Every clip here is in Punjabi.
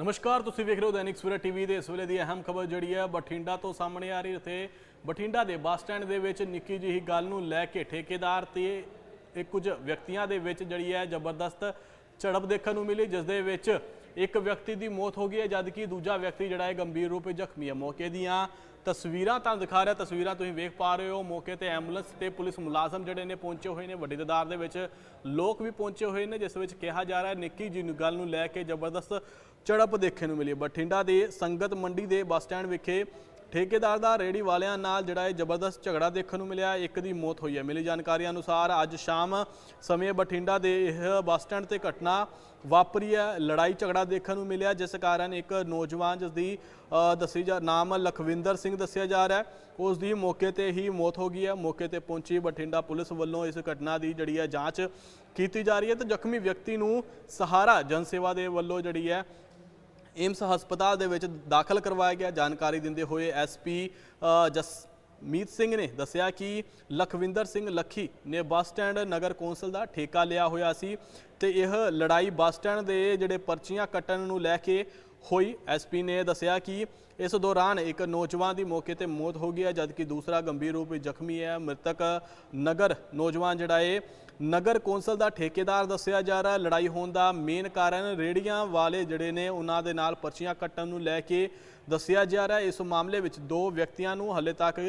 ਨਮਸਕਾਰ, ਤੁਸੀਂ ਵੇਖ ਰਹੇ ਹੋ ਦੈਨਿਕ ਸਵੇਰਾ ਟੀਵੀ ਦੇ ਇਸ ਵੇਲੇ ਦੀ ਅਹਿਮ ਖਬਰ ਜਿਹੜੀ ਹੈ, ਬਠਿੰਡਾ ਤੋਂ ਸਾਹਮਣੇ ਆ ਰਹੀ ਤੇ ਬਠਿੰਡਾ ਦੇ ਬੱਸ ਸਟੈਂਡ ਦੇ ਵਿੱਚ ਨਿੱਕੀ ਜਿਹੀ ਗੱਲ ਨੂੰ ਲੈ ਕੇ ਠੇਕੇਦਾਰ ਤੇ ਇਹ ਕੁਝ ਵਿਅਕਤੀਆਂ ਦੇ ਵਿੱਚ ਜਿਹੜੀ ਹੈ ਜ਼ਬਰਦਸਤ ਝੜਪ ਦੇਖਣ ਨੂੰ ਮਿਲੀ, ਜਿਸ ਦੇ ਵਿੱਚ ਇੱਕ ਵਿਅਕਤੀ ਦੀ ਮੌਤ ਹੋ ਗਈ ਹੈ, ਜਦਕਿ ਦੂਜਾ ਵਿਅਕਤੀ ਜਿਹੜਾ ਹੈ ਗੰਭੀਰ ਰੂਪ ਵਿੱਚ ਜ਼ਖਮੀ ਹੈ। ਮੌਕੇ ਦੀਆਂ ਤਸਵੀਰਾਂ ਤਾਂ ਦਿਖਾ ਰਿਹਾ, ਤਸਵੀਰਾਂ ਤੁਸੀਂ ਵੇਖ ਪਾ ਰਹੇ ਹੋ। ਮੌਕੇ ਤੇ ਐਂਬੂਲੈਂਸ ਤੇ ਪੁਲਿਸ ਮੁਲਾਜ਼ਮ ਜਿਹੜੇ ਨੇ ਪਹੁੰਚੇ ਹੋਏ ਨੇ, ਵੱਡੀ ਤਾਦਾਦ ਦੇ ਵਿੱਚ ਲੋਕ ਵੀ ਪਹੁੰਚੇ ਹੋਏ ਨੇ, ਜਿਸ ਵਿੱਚ ਕਿਹਾ ਜਾ ਰਿਹਾ ਨਿੱਕੀ ਜੀ ਨੂੰ ਗੱਲ ਨੂੰ ਲੈ ਕੇ ਜ਼ਬਰਦਸਤ ਝੜਪ ਦੇਖਣ ਨੂੰ ਮਿਲੀ ਬਠਿੰਡਾ ਦੇ ਸੰਗਤ ਮੰਡੀ ਦੇ ਬੱਸ ਸਟੈਂਡ ਵਿਖੇ ਠੇਕੇਦਾਰ ਦਾ ਰੇੜੀ ਵਾਲਿਆਂ ਨਾਲ ਜਿਹੜਾ ਹੈ ਜ਼ਬਰਦਸਤ ਝਗੜਾ ਦੇਖਣ ਨੂੰ ਮਿਲਿਆ। ਇੱਕ ਦੀ ਮੌਤ ਹੋਈ ਹੈ। ਮਿਲੀ ਜਾਣਕਾਰੀ ਅਨੁਸਾਰ ਅੱਜ ਸ਼ਾਮ ਸਮੇਂ ਬਠਿੰਡਾ ਦੇ ਇਹ ਬੱਸ ਸਟੈਂਡ ਤੇ ਘਟਨਾ ਵਾਪਰੀ ਹੈ। ਲੜਾਈ ਝਗੜਾ ਦੇਖਣ ਨੂੰ ਮਿਲਿਆ, ਜਿਸ ਕਾਰਨ ਇੱਕ ਨੌਜਵਾਨ ਜਿਸ ਦੀ ਦੱਸੀ ਜਾ, ਨਾਮ ਲਖਵਿੰਦਰ ਸਿੰਘ ਦੱਸਿਆ ਜਾ ਰਿਹਾ ਹੈ। ਉਸ ਦੀ ਮੌਕੇ ਤੇ ਹੀ ਮੌਤ ਹੋ ਗਈ ਹੈ। ਮੌਕੇ ਤੇ ਪਹੁੰਚੀ ਬਠਿੰਡਾ ਪੁਲਿਸ ਵੱਲੋਂ ਇਸ ਘਟਨਾ ਦੀ ਜਿਹੜੀ ਹੈ ਜਾਂਚ ਕੀਤੀ ਜਾ ਰਹੀ ਹੈ ਤੇ ਜ਼ਖਮੀ ਵਿਅਕਤੀ ਨੂੰ ਸਹਾਰਾ ਜਨ ਸੇਵਾ ਦੇ ਵੱਲੋਂ ਜਿਹੜੀ ਹੈ ਏਮਸ ਹਸਪਤਾਲ ਦੇ ਵਿੱਚ ਦਾਖਲ ਕਰਵਾਇਆ ਗਿਆ। ਜਾਣਕਾਰੀ ਦਿੰਦੇ ਹੋਏ ਐਸਪੀ ਜਸਮੀਤ ਸਿੰਘ ਨੇ ਦੱਸਿਆ ਕਿ ਲਖਵਿੰਦਰ ਸਿੰਘ ਲੱਖੀ ਨੇ ਬੱਸ ਸਟੈਂਡ ਨਗਰ ਕੌਂਸਲ ਦਾ ਠੇਕਾ ਲਿਆ ਹੋਇਆ ਸੀ ਤੇ ਇਹ ਲੜਾਈ ਬੱਸ ਸਟੈਂਡ ਦੇ ਜਿਹੜੇ ਪਰਚੀਆਂ ਕੱਟਣ ਨੂੰ ਲੈ ਕੇ ਹੋਈ। ਐਸਪੀ ਨੇ ਦੱਸਿਆ ਕਿ ਇਸ ਦੌਰਾਨ ਇੱਕ ਨੌਜਵਾਨ ਦੀ ਮੌਕੇ ਤੇ ਮੌਤ ਹੋ ਗਈ ਹੈ, ਜਦਕਿ ਦੂਸਰਾ ਗੰਭੀਰ ਰੂਪ ਵਿੱਚ ਜ਼ਖਮੀ ਹੈ। ਮ੍ਰਿਤਕ ਨਗਰ ਨੌਜਵਾਨ ਜਿਹੜਾ ਹੈ ਨਗਰ ਕੌਂਸਲ ਦਾ ਠੇਕੇਦਾਰ ਦੱਸਿਆ ਜਾ ਰਿਹਾ ਲੜਾਈ ਹੋਣ ਦਾ ਮੇਨ ਕਾਰਨ ਰੇੜੀਆਂ ਵਾਲੇ ਜਿਹੜੇ ਨੇ, ਉਹਨਾਂ ਦੇ ਨਾਲ ਪਰਚੀਆਂ ਕੱਟਣ ਨੂੰ ਲੈ ਕੇ ਦੱਸਿਆ ਜਾ ਰਿਹਾ ਇਸ ਮਾਮਲੇ ਵਿੱਚ ਦੋ ਵਿਅਕਤੀਆਂ ਨੂੰ ਹਲੇ ਤੱਕ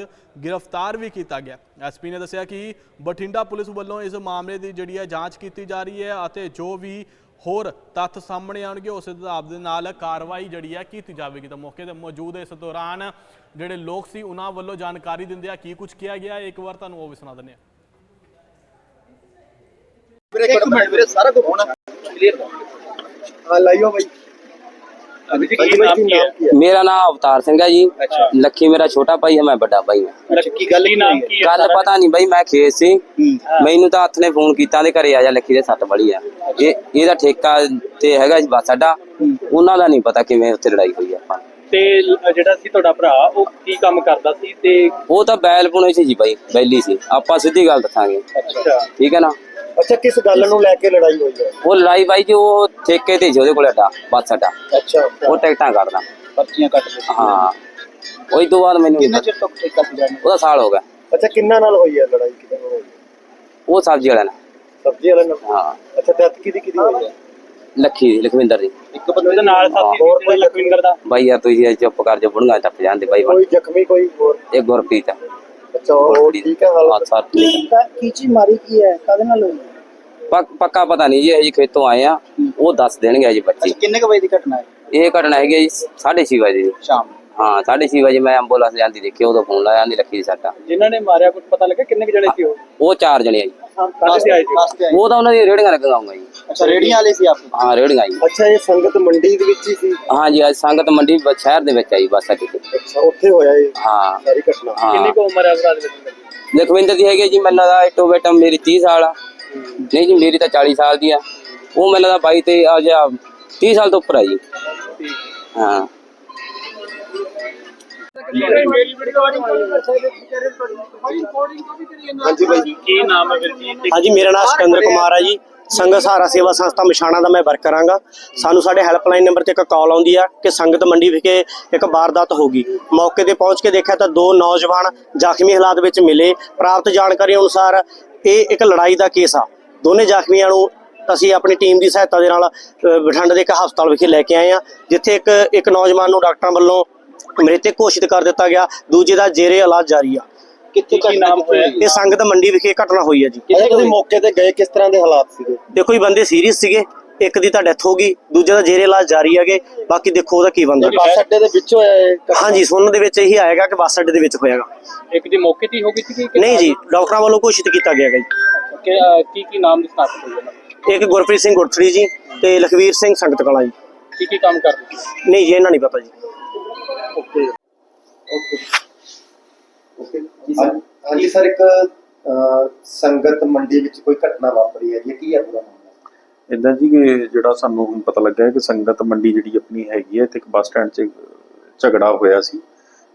ਗ੍ਰਿਫਤਾਰ ਵੀ ਕੀਤਾ ਗਿਆ। ਐਸਪੀ ਨੇ ਦੱਸਿਆ ਕਿ ਬਠਿੰਡਾ ਪੁਲਿਸ ਵੱਲੋਂ ਇਸ ਮਾਮਲੇ ਦੀ ਜਿਹੜੀ ਹੈ ਜਾਂਚ ਕੀਤੀ ਜਾ ਰਹੀ ਹੈ ਅਤੇ ਜੋ ਵੀ ਹੋਰ ਤੱਥ ਸਾਹਮਣੇ ਆਉਣਗੇ ਉਸ ਹਿਸਾਬ ਦੇ ਨਾਲ ਕਾਰਵਾਈ ਜਿਹੜੀ ਹੈ ਕੀਤੀ ਜਾਵੇਗੀ। ਤਾਂ ਮੌਕੇ ਤੇ ਮੌਜੂਦ ਇਸ ਦੌਰਾਨ ਜਿਹੜੇ ਲੋਕ ਸੀ ਉਹਨਾਂ ਵੱਲੋਂ ਜਾਣਕਾਰੀ ਦਿੰਦੇ ਆ ਕੀ ਕੁਝ ਕਿਹਾ ਗਿਆ ਇੱਕ ਵਾਰ ਤੁਹਾਨੂੰ ਉਹ ਵੀ ਸੁਣਾ ਦਿੰਦੇ ਹਾਂ ਵੀਰੇ ਇੱਕ ਮਿੰਟ ਵੀਰੇ ਸਾਰਾ ਕੁਝ ਹੋਣਾ। ਕਲੀਅਰ ਹਾਂ ਲਾਈਓ ਬਾਈ। ਅਭੀ ਜੀ ਕੀ ਨਾਮ ਕੀ ਹੈ? ਮੇਰਾ ਨਾਮ ਅਵਤਾਰ ਸਿੰਘ ਹੈ ਜੀ। ਅੱਛਾ। ਲੱਖੀ ਮੇਰਾ ਛੋਟਾ ਭਾਈ ਹੈ ਮੈਂ ਵੱਡਾ ਭਾਈ ਹਾਂ। ਕੀ ਗੱਲ ਕੀ ਨਾਮ ਕੀ ਹੈ ਗੱਲ ਪਤਾ ਨਹੀਂ ਬਈ ਮੈਂ ਖੇਤ ਸੀ। ਮੈਨੂੰ ਤਾਂ ਹੱਥ ਨੇ ਫੋਨ ਕੀਤਾ ਤੇ ਘਰੇ ਆ ਜਾ ਲੱਖੀ ਦੇ ਸੱਟ ਬੜੀ ਆ। ਇਹ ਇਹਦਾ ਠੇਕਾ ਤੇ ਹੈਗਾ ਜੀ ਬੱਸ ਅੱਡਾ। ਉਹਨਾਂ ਦਾ ਨਹੀਂ ਪਤਾ ਕਿਵੇਂ ਉੱਥੇ ਲੜਾਈ ਹੋਈ ਆਪਾਂ। ਨੂੰ। ਤੇ ਲ- ਜਿਹੜਾ ਸੀ ਤੁਹਾਡਾ ਭਰਾ ਉਹ ਕੀ ਕੰਮ ਕਰਦਾ ਸੀ ਤੇ ਉਹ ਤਾਂ ਬੈਲ ਪੁਣੇ ਸੀ ਜੀ ਬਾਈ ਬੈਲੀ ਸੀ। ਆਪਾਂ ਸਿੱਧੀ ਗੱਲ ਦੱਸਾਂਗੇ। ਅੱਛਾ। ਠੀਕ ਹੈ ਨਾ? ਅੱਛਾ ਕਿਸ ਗੱਲ ਨੂੰ ਲੈ ਕੇ ਲੜਾਈ ਹੋਈ ਹੈ? ਉਹ ਲੜਾਈ ਬਾਈ ਜੀ ਉਹ ਠੇਕੇ ਤੇ ਸੀ ਉਹਦੇ ਕੋਲ ਅੱਡਾ ਬੱਸ ਅੱਡਾ। ਅੱਛਾ ਉਹ ਟਿਕਟਾਂ ਕੱਢਦਾ। ਪਰਚੀਆਂ ਕੱਟ ਦੇ ਹਾਂ। ਉਹੀ ਤੋਂ ਬਾਅਦ ਮੈਨੂੰ ਕਿੰਨੇ ਚਿਰ ਤੋਂ ਠੇਕਾ ਸੀ ਜਾਣ ਉਹਦਾ ਸਾਲ ਹੋ ਗਿਆ। ਅੱਛਾ ਕਿੰਨਾ ਨਾਲ ਹੋਈ ਹੈ ਲੜਾਈ? ਕਿਹਦੇ ਨਾਲ ਹੋਈ ਹੈ? ਉਹ ਸਬਜ਼ੀ ਵਾਲਾ ਨਾਲ। ਸਬਜ਼ੀ ਵਾਲੇ ਨਾਲ? ਹਾਂ। ਅੱਛਾ ਡੈਥ ਕਿਹਦੀ ਕਿਹਦੀ ਹੋਈ ਹੈ? ਲੱਖੀ ਦੀ ਲਖਵਿੰਦਰ ਦੀ। ਇੱਕ ਬੰਦੇ ਦੇ ਨਾਲ ਸਾਥੀ ਹੋਰ ਕੋਈ ਲਖਵਿੰਦਰ ਦਾ? ਬਾਈ ਯਾਰ ਤੁਸੀਂ ਇਹ ਚੁੱਪ ਕਰ ਜਾ ਬੁੜੀਆਂ ਟੱਪ ਜਾਂਦੇ ਬਾਈ ਕੋਈ ਜ਼ਖਮੀ ਕੋਈ ਹੋਰ? ਇਹ ਗੁਰਪ੍ਰੀਤ ਆ। ਅੱਛਾ ਉਹ ਠੀਕ ਹੈ ਹਾਂ, ਹਾਲਤ ਸਰ ਠੀਕ ਆ। ਕੀ ਚੀਜ਼ ਮਾਰੀ ਕੀ ਹੈ? ਕਦੇ ਨਾਲ ਹੋਈ? ਪੱਕ- ਪੱਕਾ ਪਤਾ ਨਹੀਂ ਜੀ ਅਸੀਂ ਖੇਤੋਂ ਆਏ ਆ ਉਹ ਦੱਸ ਦੇਣਗੇ ਜੀ ਬੱਚੇ। ਕਿੰਨੇ ਕ ਵਜੇ ਦੀ ਘਟਨਾ ਹੈ? ਇਹ ਘਟਨਾ ਹੈਗੀ ਹੈ ਜੀ 6:30 ਵਜੇ। ਸ਼ਾਮ ਹਾਂ 6:30 ਵਜੇ ਮੈਂ ਐਂਬੂਲੈਂਸ ਜਾਂਦੀ ਦੇਖੀ ਉਦੋਂ ਫੋਨ ਲਾਇਆ ਆਂਦੀ ਲੱਖੀ ਦੀ ਸੱਟ। ਜਿਨ੍ਹਾਂ ਨੇ ਮਾਰਿਆ ਕੁਝ ਪਤਾ ਲੱਗਾ ਕਿੰਨੇ ਕੁ ਜਣੇ ਸੀ ਉਹ? ਉਹ ਚਾਰ ਜਣੇ ਆ ਜੀ। ਕਾਹਦੇ ਤੇ ਆਏ ਸੀ ਉਹ? ਤਾਂ ਉਹਨਾਂ ਦੀ ਰੇੜੀਆਂ ਲੱਗੀਆਂ ਹੋਊਗਾ ਜੀ। ਅੱਛਾ ਰੇੜੀਆਂ ਵਾਲੇ ਸੀ ਆਪ? ਹਾਂ ਰੇੜੀਆਂ ਜੀ। ਅੱਛਾ ਇਹ ਸੰਗਤ ਮੰਡੀ ਦੇ ਵਿੱਚ ਹੀ ਸੀ? ਹਾਂ ਜੀ ਅੱਜ ਸੰਗਤ ਮੰਡੀ ਬ- ਸ਼ਹਿਰ ਦੇ ਵਿੱਚ ਆਈ ਬੱਸ ਤੇ ਅੱਛਾ ਉੱਥੇ ਹੋਇਆ ਇਹ ਹਾਂ। ਸਾਰੀ ਘਟਨਾ। ਕਿੰਨੀ ਕੁ ਉਮਰ ਹੈ ਦੇ ਵਿੱਚ? ਲਖਵਿੰਦਰ ਦੀ ਹੈਗੀ ਜੀ ਮੈਨੂੰ ਲੱਗਦਾ ਇਟੋ ਬੇਟਾ ਮੇਰੀ 30 ਸਾਲ ਆ। ਨਹੀਂ ਜੀ ਮੇਰੀ ਤਾਂ 40 ਸਾਲ ਦੀ ਆ। ਉਹ ਮੈਨੂੰ ਲੱਗਦਾ 22 ਤੇ ਆ ਜਾ 30 ਸਾਲ ਤੋਂ ਉੱਪਰ ਆ ਜੀ। ਹਾਂ। ਹਾਂਜੀ ਬਾਈ ਕੀ ਨਾਮ ਹੈ ਵੀਰ ਜੀ ਹਾਂਜੀ ਮੇਰਾ ਨਾਮ ਸਿਕੰਦਰ ਕੁਮਾਰ ਹੈ ਜੀ। ਸੰਗਤ ਸਹਾਰਾ ਸੇਵਾ ਸੰਸਥਾ ਮਸ਼ਾਣਾ ਦਾ ਮੈਂ ਵਰਕਰ ਹਾਂਗਾ। ਸਾਨੂੰ ਸਾਡੇ ਹੈਲਪਲਾਈਨ ਨੰਬਰ ਤੇ ਇੱਕ ਕਾਲ ਆਉਂਦੀ ਆ ਕਿ ਸੰਗਤ ਮੰਡੀ ਵਿਖੇ ਇੱਕ ਵਾਰਦਾਤ ਹੋ ਗਈ। ਮੌਕੇ ਤੇ ਪਹੁੰਚ ਕੇ ਦੇਖਿਆ ਤਾਂ ਦੋ ਨੌਜਵਾਨ ਜ਼ਖਮੀ ਹਾਲਾਤ ਵਿੱਚ ਮਿਲੇ। ਪ੍ਰਾਪਤ ਜਾਣਕਾਰੀ ਅਨੁਸਾਰ ਇਹ ਇੱਕ ਲੜਾਈ ਦਾ ਕੇਸ ਆ। ਦੋਨੇ ਜ਼ਖਮੀਆਂ ਨੂੰ ਅਸੀਂ ਆਪਣੀ ਟੀਮ ਦੀ ਸਹਾਇਤਾ ਦੇ ਨਾਲ ਬਠਿੰਡੇ ਦੇ ਇੱਕ ਹਸਪਤਾਲ ਵਿਖੇ ਲੈ ਕੇ ਆਏ ਆ ਜਿੱਥੇ ਇੱਕ ਇੱਕ ਨੌਜਵਾਨ ਨੂੰ ਡਾਕਟਰਾਂ ਵੱਲੋਂ ਮ੍ਰਿਤਕ ਘੋਸ਼ਿਤ ਕਰ ਦਿੱਤਾ ਗਿਆ ਦੂਜੇ ਦਾ ਜੇਰੇ ਇਲਾਜ ਜਾਰੀ ਆ। ਕਿੱਥੇ ਕੀ ਨਾਮ ਹੋਇਆ? ਇਹ ਸੰਗਤ ਮੰਡੀ ਵਿਖੇ ਘਟਨਾ ਹੋਈ ਹੈ ਜੀ। ਅੱਛਾ ਤੁਸੀਂ ਮੌਕੇ ਤੇ ਗਏ ਕਿਸ ਤਰ੍ਹਾਂ ਦੇ ਹਾਲਾਤ ਸੀਗੇ? ਦੇਖੋ ਜੀ ਬੰਦੇ ਸੀਰੀਅਸ ਸੀਗੇ ਇੱਕ ਦੀ ਤਾਂ ਡੈਥ ਹੋ ਗਈ ਦੂਜੇ ਦਾ ਜੇਰੇ ਇਲਾਜ ਜਾਰੀ ਹੈਗੇ ਬਾਕੀ ਦੇਖੋ ਉਹਦਾ ਕੀ ਬਣਦਾ ਬੱਸ ਅੱਡੇ ਦੇ ਵਿੱਚ ਹੋਇਆ ਇਹ ਘਟਨਾ? ਹਾਂਜੀ ਸੁਣਨ ਦੇ ਵਿੱਚ ਇਹੀ ਆਏਗਾ ਕਿ ਬੱਸ ਅੱਡੇ ਦੇ ਵਿੱਚ ਹੋਏਗਾ ਇੱਕ ਦੀ ਮੌਕੇ ਤੇ ਹੀ ਹੋ ਗਈ ਸੀ ਕਿ ਨਹੀਂ ਜੀ ਡਾਕਟਰਾਂ ਵੱਲੋਂ ਘੋਸ਼ਿਤ ਕੀਤਾ ਗਿਆ ਜੀ। ਕਿ, ਕੀ ਨਾਮ ਦੀ ਸਥਾਪਿਤ ਹੋਈ ਹੈ ਇੱਕ ਗੁਰਪ੍ਰੀਤ ਸਿੰਘ ਗੁਰਥੜੀ ਜੀ ਤੇ ਲਖਵੀਰ ਸਿੰਘ ਸੰਗਤ ਕਲਾਂ ਜੀ। ਕੀ ਕੀ ਕੰਮ ਕਰਦੇ ਨਹੀਂ ਜੀ ਇਹਨਾਂ ਨਹੀਂ ਪਤਾ ਜੀ। ਓਕੇ ਹਾਂਜੀ ਸਰ ਇੱਕ ਅਹ, ਸੰਗਤ ਮੰਡੀ ਵਿੱਚ ਕੋਈ ਘਟਨਾ ਵਾਪਰੀ ਹੈ ਜੀ ਇਹ ਕੀ ਹੈ ਪੂਰਾ ਮਾਮਲਾ? ਇਦਾਂ ਜੀ ਕਿ ਜਿਹੜਾ ਸਾਨੂੰ ਹੁਣ ਪਤਾ ਲੱਗਾ ਹੈ ਕਿ ਸੰਗਤ ਮੰਡੀ ਜਿਹੜੀ ਆਪਣੀ ਹੈਗੀ ਹੈ ਤੇ ਇੱਕ ਬੱਸ ਸਟੈਂਡ 'ਚ ਝਗੜਾ ਹੋਇਆ ਸੀ।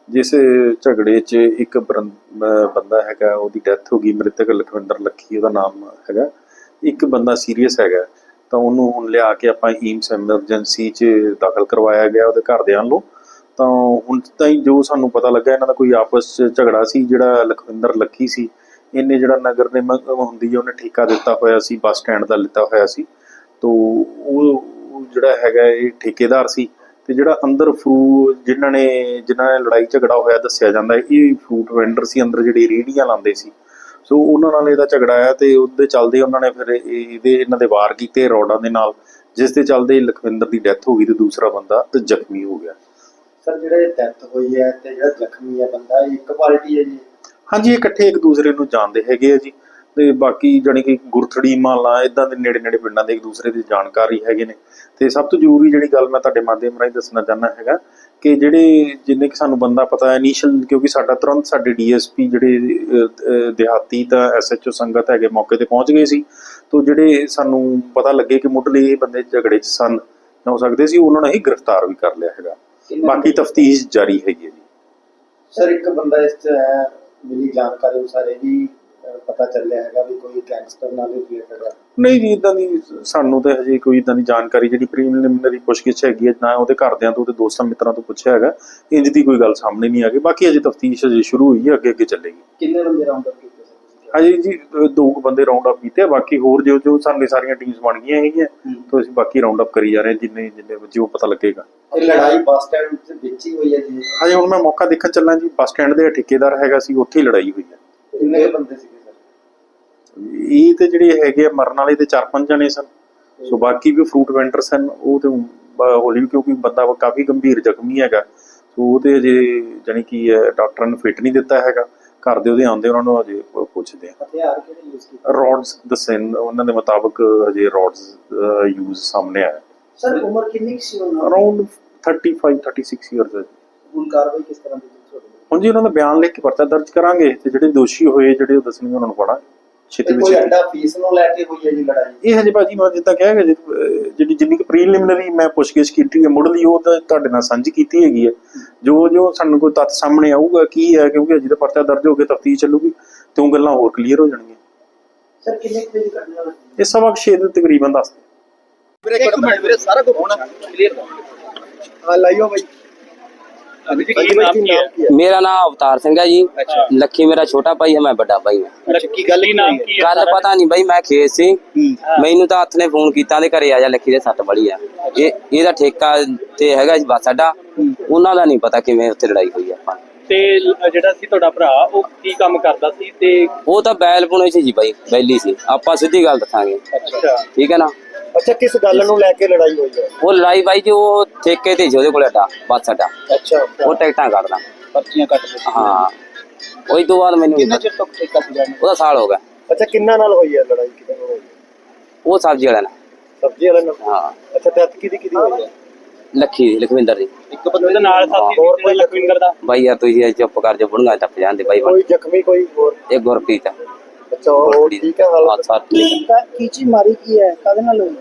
ਜਿਸ ਝਗੜੇ 'ਚ ਇੱਕ ਬੰਦਾ ਹੈਗਾ ਉਹਦੀ ਡੈਥ ਹੋ ਗਈ ਮ੍ਰਿਤਕ ਲਖਵਿੰਦਰ ਲੱਖੀ ਉਹਦਾ ਨਾਮ ਹੈਗਾ। ਇੱਕ ਬੰਦਾ ਸੀਰੀਅਸ ਹੈਗਾ ਤਾਂ ਉਹਨੂੰ ਹੁਣ ਲਿਆ ਕੇ ਆਪਾਂ ਹੀਮਸ ਐਮਰਜੈਂਸੀ 'ਚ ਦਾਖਲ ਕਰਵਾਇਆ ਗਿਆ ਉਹਦੇ ਘਰਦਿਆਂ ਵੱਲੋਂ। ਤਾਂ ਹੁਣ ਤਾਈਂ ਜੋ ਸਾਨੂੰ ਪਤਾ ਲੱਗਾ, ਇਹਨਾਂ ਦਾ ਕੋਈ ਆਪਸ 'ਚ ਝਗੜਾ ਸੀ, ਜਿਹੜਾ ਲਖਵਿੰਦਰ ਲੱਖੀ ਸੀ। ਇਹਨੇ ਜਿਹੜਾ ਨਗਰ ਨਿਗਮ ਹੁੰਦੀ ਹੈ ਉਹਨੇ ਠੇਕਾ ਦਿੱਤਾ ਹੋਇਆ ਸੀ, ਬੱਸ ਸਟੈਂਡ ਦਾ ਲਿੱਤਾ ਹੋਇਆ ਸੀ। ਤੋਂ ਉਹ ਜਿਹੜਾ ਹੈਗਾ, ਇਹ ਠੇਕੇਦਾਰ ਸੀ ਤੇ ਜਿਹੜਾ ਅੰਦਰ ਫਰੂ, ਜਿਨ੍ਹਾਂ ਨੇ ਜਿਨ੍ਹਾਂ ਨੇ ਲੜਾਈ ਝਗੜਾ ਹੋਇਆ ਦੱਸਿਆ ਜਾਂਦਾ, ਇਹ ਫਰੂਟ ਵੈਂਡਰ ਸੀ, ਅੰਦਰ ਜਿਹੜੀ ਰੇਹੜੀਆਂ ਲਾਉਂਦੇ ਸੀ। ਸੋ ਉਹਨਾਂ ਨਾਲ ਇਹਦਾ ਝਗੜਾ ਆਇਆ ਤੇ ਉਹਦੇ ਚੱਲਦੇ ਉਹਨਾਂ ਨੇ ਫਿਰ ਇਹ- ਇਹਦੇ, ਇਹਨਾਂ ਦੇ ਵਾਰ ਕੀਤੇ ਰੋਡਾਂ ਦੇ ਨਾਲ, ਜਿਸ ਦੇ ਚੱਲਦੇ ਲਖਵਿੰਦਰ ਦੀ ਡੈਥ ਹੋ ਗਈ ਤੇ ਦੂਸਰਾ ਬੰਦਾ ਜ਼ਖਮੀ ਹੋ ਗਿਆ। ਸਰ ਜਿਹੜੇ ਡੈਥ ਹੋਈ ਹੈ ਤੇ ਜਿਹੜਾ ਜ਼ਖਮੀ ਹੈ ਬੰਦਾ ਇਹ ਇੱਕ ਪਾਰਟੀ ਹੈ ਜੀ? ਹਾਂਜੀ ਇਹ ਇਕੱਠੇ ਇੱਕ ਦੂਸਰੇ ਨੂੰ ਜਾਣਦੇ ਹੈਗੇ ਆ ਜੀ। ਤੇ ਬਾਕੀ ਜਾਣੀ ਕਿ ਗੁਰਥੜੀ ਮਾਲਾ ਇਦਾਂ ਦੇ ਨੇੜੇ ਨੇੜੇ ਪਿੰਡਾਂ ਦੇ ਇੱਕ ਦੂਸਰੇ ਦੀ ਜਾਣਕਾਰੀ ਹੈਗੇ ਨੇ। ਤੇ ਸਭ ਤੋਂ ਜ਼ਰੂਰੀ ਜਿਹੜੀ ਗੱਲ ਮੈਂ ਤੁਹਾਡੇ ਮਾਧਿਅਮ ਰਾਹੀਂ ਦੱਸਣਾ ਚਾਹੁੰਦਾ ਹੈਗਾ ਕਿ ਜਿਹੜੇ ਜਿੰਨੇ ਕਿ ਸਾਨੂੰ ਬੰਦਾ ਪਤਾ ਹੈ ਇਨੀਸ਼ੀਅਲ ਕਿਉਂਕਿ ਸਾਡਾ ਤੁਰੰਤ ਸਾਡੇ ਡੀਐਸਪੀ ਜਿਹੜੇ ਅਹ, ਅਹ, ਦਿਹਾਤੀ ਤਾਂ ਐਸਐਚਓ ਸੰਗਤ ਹੈਗੇ ਮੌਕੇ ਤੇ ਪਹੁੰਚ ਗਏ ਸੀ। ਤੋਂ ਜਿਹੜੇ ਸਾਨੂੰ ਪਤਾ ਲੱਗੇ ਕਿ ਮੁੱਢਲੇ ਇਹ ਬੰਦੇ ਝਗੜੇ 'ਚ ਸਨ ਹੋ ਸਕਦੇ ਸੀ ਉਹਨਾਂ ਨੂੰ ਹੀ ਗ੍ਰਿਫਤਾਰ ਵੀ ਕਰ ਲਿਆ ਹੈਗਾ। ਬਾਕੀ ਤਫਤੀਸ਼ ਜਾਰੀ ਹੈ ਜੀ। ਸਰ ਇੱਕ ਬੰਦਾ ਇਸ ਚ ਹੈ ਮਿਲੀ ਜਾਣਕਾਰੀ ਅਨੁਸਾਰ ਇਹ ਵੀ ਪਤਾ ਚੱਲਿਆ ਹੈਗਾ ਵੀ ਕੋਈ ਗੈਂਗਸਟਰ ਨਾਲ ਰਿਲੇਟਡ ਹੈ ਨਹੀਂ ਜੀ ਇਦਾਂ ਦੀ ਸਾਨੂੰ ਤਾਂ ਹਜੇ ਕੋਈ ਇਦਾਂ ਦੀ ਜਾਣਕਾਰੀ ਜਿਹੜੀ ਪ੍ਰੀਲਿਮਿਨਰੀ ਪੁੱਛਗਿੱਛ ਹੈਗੀ ਹੈ ਨਾ ਉਹਦੇ ਘਰਦਿਆਂ ਤੋਂ ਉਹਦੇ ਦੋਸਤਾਂ ਮਿੱਤਰਾਂ ਤੋਂ ਪੁੱਛਿਆ ਹੈਗਾ। ਇੰਜ ਦੀ ਕੋਈ ਗੱਲ ਸਾਹਮਣੇ ਨਹੀਂ ਆ ਗਈ। ਬਾਕੀ ਹਜੇ ਤਫਤੀਸ਼ ਹਜੇ ਸ਼ੁਰੂ ਹੋਈ ਹੈ ਅੱਗੇ ਅੱਗੇ ਚੱਲੇਗੀ। ਕਿੰਨੇ ਬੰਦੇ ਰਾਉਂਡ ਅਪ ਹਜੇ ਜੀ ਦੋ ਕੁ ਬੰਦੇ ਰਾਉਂਡ ਅਪ ਕੀਤੇ ਆ, ਬਾਕੀ ਹੋਰ ਜੋ ਜੋ ਸਾਡੀ ਸਾਰੀਆਂ ਟੀਮਸ ਬਣ ਗਈਆਂ ਹੈਗੀਆਂ ਤੋਂ ਅਸੀਂ ਬਾਕੀ ਰਾਉਂਡ ਅਪ ਕਰੀ ਜਾ ਰਹੇ ਹਾਂ ਜਿੰਨੇ ਜਿੰਨੇ ਜੋ ਪਤਾ ਲੱਗੇਗਾ। ਇਹ ਲੜਾਈ ਬੱਸ ਸਟੈਂਡ ਦੇ ਵਿੱਚ ਹੀ ਹੋਈ ਹੈ ਜੀ? ਹਜੇ ਹੁਣ ਮੈਂ ਮੌਕਾ ਦੇਖਣ ਚੱਲਾਂ ਜੀ ਬੱਸ ਸਟੈਂਡ ਦੇ ਠੇਕੇਦਾਰ ਹੈਗਾ ਸੀ ਉੱਥੇ ਹੀ ਲੜਾਈ ਹੋਈ ਹੈ। ਕਿੰਨੇ ਕੁ ਬੰਦੇ ਸੀਗੇ ਸਰ? ਇਹ ਤੇ ਜਿਹੜੇ ਹੈਗੇ ਆ ਮਰਨ ਵਾਲੇ ਤੇ ਚਾਰ ਪੰਜ ਜਣੇ ਸਨ। ਸੋ ਬਾਕੀ ਵੀ ਫਰੂਟ ਵੈਂਡਰ ਸਨ ਉਹ ਤੇ ਬ- ਹੌਲੀ ਕਿਉਂਕਿ ਬੰਦਾ ਕਾਫੀ ਗੰਭੀਰ ਜ਼ਖਮੀ ਹੈਗਾ। ਸੋ ਉਹ ਤੇ ਅਜੇ ਜਾਣੀ ਕਿ ਡਾਕਟਰਾਂ ਨੇ ਫਿਟ ਨਹੀਂ ਦਿੱਤਾ ਹੈਗਾ। ਘਰ ਦੇ ਉਹਦੇ ਆਉਂਦੇ ਉਹਨਾਂ ਨੂੰ ਅਜੇ ਪੁੱਛਦੇ ਆ ਹਥਿਆਰ ਕਿਹੜੇ ਯੂਜ਼ ਕੀਤੇ? ਰੋਡਸ ਦੱਸੇ ਉਹਨਾਂ ਦੇ ਮੁਤਾਬਕ ਹਜੇ ਰੋਡਸ ਯੂਜ਼ ਸਾਹਮਣੇ ਆਇਆ। ਸਰ ਉਮਰ ਕਿੰਨੀ ਸੀ ਉਹਨਾਂ ਅਰਾਊਂਡ 35 36 ਇਅਰਸ ਹੈ। ਹੁਣ ਕਾਰਵਾਈ ਕਿਸ ਤਰ੍ਹਾਂ ਦੀ ਹੁਣ ਜੀ ਉਹਨਾਂ ਦਾ ਬਿਆਨ ਲਿਖ ਕੇ ਪਰਚਾ ਦਰਜ ਕਰਾਂਗੇ ਤੇ ਜਿਹੜੇ ਦੋਸ਼ੀ ਹੋਏ ਜਿਹੜੇ ਉਹ ਦੱਸਣਗੇ ਉਹਨਾਂ ਨੂੰ ਫੜਾਂਗੇ ਛੇਤੀ ਕੋਈ ਛੇਤੀ ਅੱਡਾ ਫੀਸ ਨੂੰ ਲੈ ਕੇ ਹੋਈ ਹੈ ਜੀ ਲੜਾਈ? ਇਹ ਹਜੇ ਭਾਜੀ ਮੈਂ ਜਿੱਦਾਂ ਕਿਹਾ ਕਿ ਜਿਹੜੀ ਜਿੰਨੀ ਕਿ ਪ੍ਰੀਲਿਮਿਨਰੀ ਮੈਂ ਪੁੱਛਗਿੱਛ ਕੀਤੀ ਹੈ ਮੁੱਢਲੀ ਉਹ ਤਾਂ ਤੁਹਾਡੇ ਨਾਲ ਸਾਂਝੀ ਕੀਤੀ ਹੈਗੀ ਹੈ। ਜੋ ਜੋ ਸਾਨੂੰ ਕੋਈ ਤੱਥ ਸਾਹਮਣੇ ਆਊਗਾ ਕੀ ਹੈ ਕਿਉਂਕਿ ਅਜੇ ਤਾਂ ਪਰਚਾ ਦਰਜ ਹੋ ਕੇ ਤਫਤੀਸ਼ ਚੱਲੂਗੀ ਤੇ ਉਹ ਗੱਲਾਂ ਹੋਰ ਕਲੀਅਰ ਹੋ ਜਾਣਗੀਆਂ। ਸਰ ਕਿੰਨੇ ਕੁ ਵਜੇ ਹੋਈ ਇਹ ਸਵਾ ਕੁ ਛੇ ਦੇ ਤਕਰੀਬਨ ਦੱਸ ਇੱਕ ਮਿੰਟ ਵੀਰੇ ਸਾਰਾ ਕੁਝ ਹੋਣਾ ਕਲੀਅਰ ਹਾਂ ਲਾਈਓ ਬਾਈ। ਅਭੀ ਜੀ ਕੀ ਨਾਮ ਕੀ ਹੈ? ਮੇਰਾ ਨਾਮ ਅਵਤਾਰ ਸਿੰਘ ਹੈ ਜੀ। ਅੱਛਾ। ਲੱਖੀ ਮੇਰਾ ਛੋਟਾ ਭਾਈ ਹੈ ਮੈਂ ਵੱਡਾ ਭਾਈ ਹਾਂ। ਅੱਛਾ ਕੀ ਗੱਲ ਕੀ ਨਾਮ ਕੀ ਹੈ? ਗੱਲ ਪਤਾ ਨਹੀਂ ਬਈ ਮੈਂ ਖੇਤ ਸੀ। ਮੈਨੂੰ ਤਾਂ ਹੱਥ ਨੇ ਫੋਨ ਕੀਤਾ ਦੇ ਘਰੇ ਆ ਜਾ ਲੱਖੀ ਦੇ ਸੱਟ ਬੜੀ ਆ। ਇਹ ਇਹਦਾ ਠੇਕਾ ਤੇ ਹੈਗਾ ਜੀ ਬੱਸ ਅੱਡਾ। ਉਹਨਾਂ ਦਾ ਨਹੀਂ ਪਤਾ ਕਿਵੇਂ ਉੱਥੇ ਲੜਾਈ ਹੋਈ ਆਪਾਂ। ਤੇ ਜਿਹੜਾ ਸੀ ਤੁਹਾਡਾ ਭਰਾ ਉਹ ਕੀ ਕੰਮ ਕਰਦਾ ਸੀ ਤੇ ਉਹ ਤਾਂ ਬੈਲ ਪੁਣੇ ਸੀ ਜੀ ਬਾਈ ਬੈਲੀ ਸੀ। ਆਪਾਂ ਸਿੱਧੀ ਗੱਲ ਦੱਸਾਂਗੇ। ਅੱਛਾ। ਠੀਕ ਹੈ ਨਾ? ਅੱਛਾ ਕਿਸ ਗੱਲ ਨੂੰ ਲੈ ਕੇ ਲੜਾਈ ਹੋਈ ਹੈ? ਉਹ ਲੜਾਈ ਬਾਈ ਜੀ ਉਹ ਠੇਕੇ ਤੇ ਸੀ ਉਹਦੇ ਕੋਲ ਅੱਡਾ ਬੱਸ ਅੱਡਾ। ਅੱਛਾ ਉਹ ਟਿਕਟਾਂ ਕੱਢਦਾ ਪਰਚੀਆਂ ਕੱਟ ਦਿੱਤੀਆਂ। ਹਾਂ। ਉਹੀ ਤੋਂ ਬਾਅਦ ਮੈਨੂੰ ਕਿੰਨੇ ਚਿਰ ਤੱਕ ਠੇਕਾ ਸੀ ਜਾਣਾ ਉਹਦਾ ਸਾਲ ਹੋ ਗਿਆ। ਅੱਛਾ ਕਿੰਨਾ ਨਾਲ ਹੋਈ ਹੈ ਲੜਾਈ? ਕਿਹਦੇ ਨਾਲ ਹੋਈ ਹੈ? ਉਹ ਸਬਜ਼ੀ ਵਾਲਾ ਨਾ ਸਬਜ਼ੀ ਵਾਲੇ ਨਾਲ? ਹਾਂ। ਅੱਛਾ ਡੈਥ ਕਿਹਦੀ ਕਿਹਦੀ ਹੋਈ ਹੈ? ਲੱਖੀ ਦੀ ਲਖਵਿੰਦਰ ਦੀ। ਇੱਕ ਬੰਦੇ ਦੇ ਨਾਲ ਸਾਥੀ ਹੋਰ ਕੋਈ ਲਖਵਿੰਦਰ ਦਾ? ਬਾਈ ਯਾਰ ਤੁਸੀਂ ਚੁੱਪ ਕਰ ਜਾ ਬੁੜੀਆਂ ਟੱਪ ਜਾਂਦੇ ਬਾਈ ਕੋਈ ਜ਼ਖਮੀ ਕੋਈ ਹੋਰ? ਇਹ ਗੁਰਪ੍ਰੀਤ ਆ। ਅੱਛਾ ਉਹ ਠੀਕ ਹੈ ਹਾਂ, ਹਾਲਤ ਸਰ ਠੀਕ ਆ। ਕੀ ਚੀਜ਼ ਮਾਰੀ ਕੀ ਹੈ? ਕਦੇ ਨਾਲ ਹੋਈ?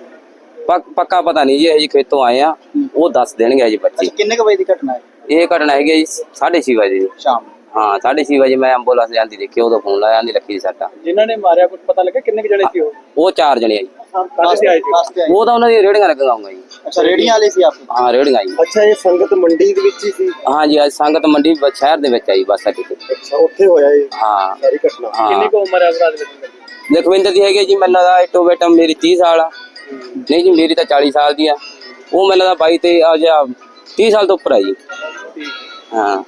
ਪੱਕ- ਪੱਕਾ ਪਤਾ ਨਹੀਂ ਜੀ ਅਜੇ ਖੇਤੋਂ ਆਏ ਆ। ਉਹ ਦੱਸ ਦੇਣਗੇ ਜੀ ਬੱਚੇ। ਕਿੰਨੇ ਕ ਵਜੇ ਦੀ ਘਟਨਾ ਹੈ? ਇਹ ਘਟਨਾ ਹੈਗੀ ਜੀ 6:30 ਵਜੇ ਦੀ। ਸ਼ਾਮ ਹਾਂ 6:30 ਵਜੇ ਮੈਂ ਐਂਬੂਲੈਂਸ ਜਾਂਦੀ ਦੇਖੀ ਉਦੋਂ ਫੋਨ ਲਾਇਆ ਆਂਦੀ ਲੱਖੀ ਦੀ ਸੱਟਾ ਜਿਨ੍ਹਾਂ ਨੇ ਮਾਰਿਆ ਕੁਝ ਪਤਾ ਲੱਗਾ ਕਿੰਨੇ ਕ ਜਣੇ ਸੀ ਉਹ? ਉਹ ਚਾਰ ਜਣੇ ਆ ਜੀ। ਤੇ ਆਏ ਸੀ। ਉਹ ਤਾਂ ਉਹਨਾਂ ਦੀ ਰੇੜੀਆਂ ਲੱਗੀਆਂ ਹੋਊਗਾ ਜੀ। ਅੱਛਾ ਰੇੜੀਆਂ ਵਾਲੇ ਸੀ ਆਪ? ਹਾਂ ਰੇੜੀਆਂ ਜੀ। ਅੱਛਾ ਇਹ ਸੰਗਤ ਮੰਡੀ ਦੇ ਵਿੱਚ ਹੀ ਸੀ? ਹਾਂ ਜੀ ਅੱਜ ਸੰਗਤ ਮੰਡੀ ਬ- ਸ਼ਹਿਰ ਦੇ ਵਿੱਚ ਆਈ ਬੱਸ ਅੱਡੇ ਤੇ ਅੱਛਾ ਉੱਥੇ ਹੋਇਆ ਇਹ? ਹਾਂ। ਸਾਰੀ ਘਟਨਾ। ਕਿੰਨੀ ਹਾਂ ਕੁ ਉਮਰ ਹੈ ਦੇ ਵਿੱਚ ਲਖਵਿੰਦਰ ਦੀ ਹੈਗੀ ਜੀ ਮੈਨੂੰ ਲੱਗਦਾ ਇਟੋ ਬੇਟਾ ਮੇਰੀ 30 ਸਾਲ ਆ। ਨਹੀਂ ਜੀ ਮੇਰੀ ਤਾਂ 40 ਸਾਲ ਦੀ ਆ। ਉਹ ਮੈਨੂੰ ਲੱਗਦਾ 22 ਤੇ ਆ ਜਾ 30 ਸਾਲ ਤੋਂ ਉੱਪਰ ਆ ਜੀ। ਹਾਂ।